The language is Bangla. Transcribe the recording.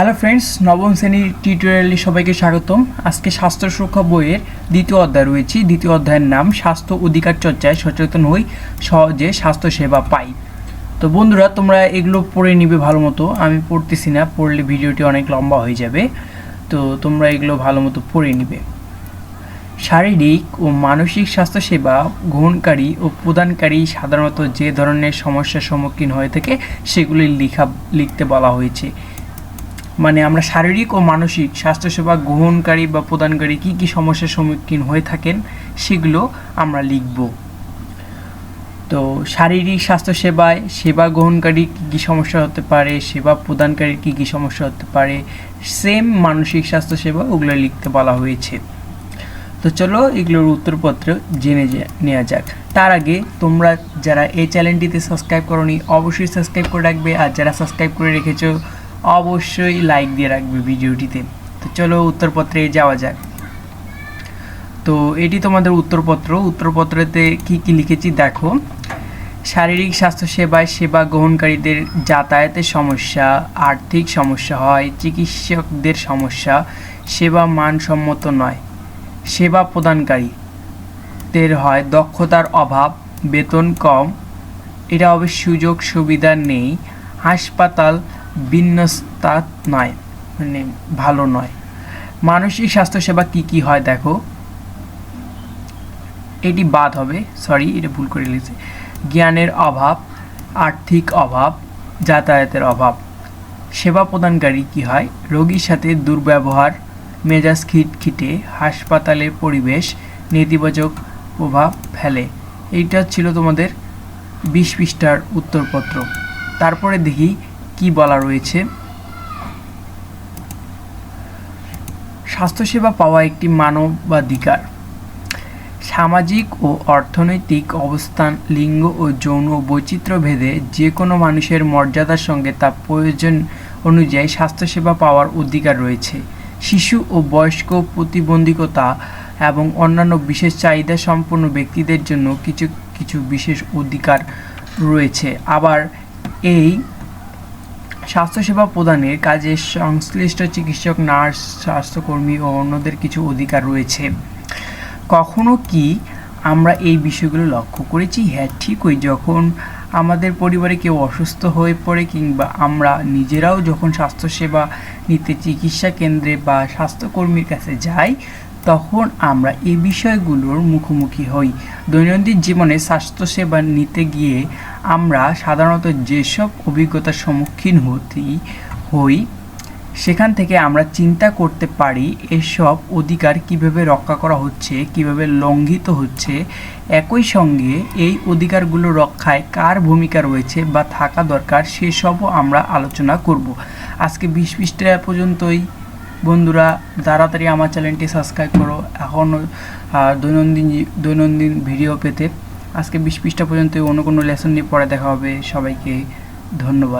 হ্যালো ফ্রেন্ডস নবম শ্রেণির টিউটোরিয়ালে সবাইকে স্বাগতম। আজকে স্বাস্থ্য সুরক্ষা বইয়ের দ্বিতীয় অধ্যায় রয়েছে। দ্বিতীয় অধ্যায়ের নাম, স্বাস্থ্য অধিকার চর্চায় সচেতন হই, সহজে স্বাস্থ্য সেবা পাই। তো বন্ধুরা, তোমরা এগুলো পড়ে নিবে ভালো মতো আমি পড়তেছি না, পড়লে ভিডিওটি অনেক লম্বা হয়ে যাবে। তো তোমরা এগুলো ভালো মতো পড়ে নিবে। শারীরিক ও মানসিক স্বাস্থ্যসেবা গ্রহণকারী ও প্রদানকারী সাধারণত যে ধরনের সমস্যার সম্মুখীন হয়ে থাকে, সেগুলি লিখা, লিখতে বলা হয়েছে। মানে আমরা শারীরিক ও মানসিক স্বাস্থ্যসেবা গ্রহণকারী বা প্রদানকারী কী কী সমস্যার সম্মুখীন হয়ে থাকেন সেগুলো আমরা লিখব। তো শারীরিক স্বাস্থ্যসেবায় সেবা গ্রহণকারী কী কী সমস্যা হতে পারে, সেবা প্রদানকারীর কী কী সমস্যা হতে পারে সেম মানসিক স্বাস্থ্যসেবা ওগুলো লিখতে বলা হয়েছে। তো চলো এগুলোর উত্তরপত্র জেনে নেওয়া যাক। তার আগে তোমরা যারা এই চ্যানেলটিতে সাবস্ক্রাইব করনি, অবশ্যই সাবস্ক্রাইব করে রাখবে। আর যারা সাবস্ক্রাইব করে রেখেছো অবশ্যই লাইক দিয়ে রাখবে ভিডিওটিতে। তো চলো উত্তরপত্রে যাওয়া যাক। তো এটি তোমাদের উত্তরপত্র। উত্তরপত্রতে কি কি লিখেছি দেখো। শারীরিক স্বাস্থ্যসেবায় সেবা গ্রহণকারীদের যাতায়াতের সমস্যা, আর্থিক সমস্যা হয়, চিকিৎসকদের সমস্যা, সেবা মানসম্মত নয়, সেবা প্রদানকারীদের হয়, দক্ষতার অভাব, বেতন কম এটা হবে সুযোগ সুবিধা নেই, হাসপাতাল বিন্যস্তা নয় মানে ভালো নয়। মানসিক স্বাস্থ্যসেবা কি কি হয় দেখো। এটি বাদ হবে সরি এটা ভুল করে লিখেছি। জ্ঞানের অভাব, আর্থিক অভাব, যাতায়াতের অভাব। সেবা প্রদানকারী কি হয়? রোগীর সাথে দুর্ব্যবহার, মেজাজ খিটখিটে হাসপাতালের পরিবেশ, নেতিবাচক প্রভাব ফেলে। এইটা ছিল তোমাদের বিশ পৃষ্ঠার উত্তরপত্র। তারপরে দেখি কি বলা রয়েছে? স্বাস্থ্যসেবা পাওয়া একটি মানবাধিকার। সামাজিক ও অর্থনৈতিক অবস্থান, লিঙ্গ ও যৌন বৈচিত্র্য ভেদে যে কোনো মানুষের মর্যাদার সঙ্গে তার প্রয়োজন অনুযায়ী স্বাস্থ্যসেবা পাওয়ার অধিকার রয়েছে। শিশু ও বয়স্ক প্রতিবন্ধকতা এবং অন্যান্য বিশেষ চাহিদা সম্পন্ন ব্যক্তিদের জন্য কিছু কিছু বিশেষ অধিকার রয়েছে। আবার এই স্বাস্থ্যসেবা প্রদানের কাজে সংশ্লিষ্ট চিকিৎসক, নার্স, স্বাস্থ্যকর্মী ও অন্যদের কিছু অধিকার রয়েছে। কখনো কি আমরা এই বিষয়গুলো লক্ষ্য করেছি? হ্যাঁ ঠিকই। যখন আমাদের পরিবারে কেউ অসুস্থ হয়ে পড়ে কিংবা আমরা নিজেরাও যখন স্বাস্থ্যসেবা নিতে চিকিৎসা কেন্দ্রে বা স্বাস্থ্যকর্মীর কাছে যাই, তখন আমরা এই বিষয়গুলোর মুখোমুখি হই। দৈনন্দিন জীবনে স্বাস্থ্যসেবা নিতে গিয়ে আমরা সাধারণত যেসব অভিজ্ঞতার সম্মুখীন হতি, হই, সেখান থেকে আমরা চিন্তা করতে পারি এসব অধিকার কীভাবে রক্ষা করা হচ্ছে, কীভাবে লঙ্ঘিত হচ্ছে। একই সঙ্গে এই অধিকারগুলো রক্ষায় কার ভূমিকা রয়েছে বা থাকা দরকার সেসবও আমরা আলোচনা করব। আজকে বিশ পৃষ্ঠা পর্যন্তই। বন্ধুরা, তাড়াতাড়ি আমার চ্যানেলটি সাবস্ক্রাইব করো। এখনও দৈনন্দিন দৈনন্দিন ভিডিও পেতে আজকে বিশ পৃষ্ঠা পর্যন্ত অন্য কোনো লেসন নিয়ে পড়ে দেখা হবে। সবাইকে ধন্যবাদ।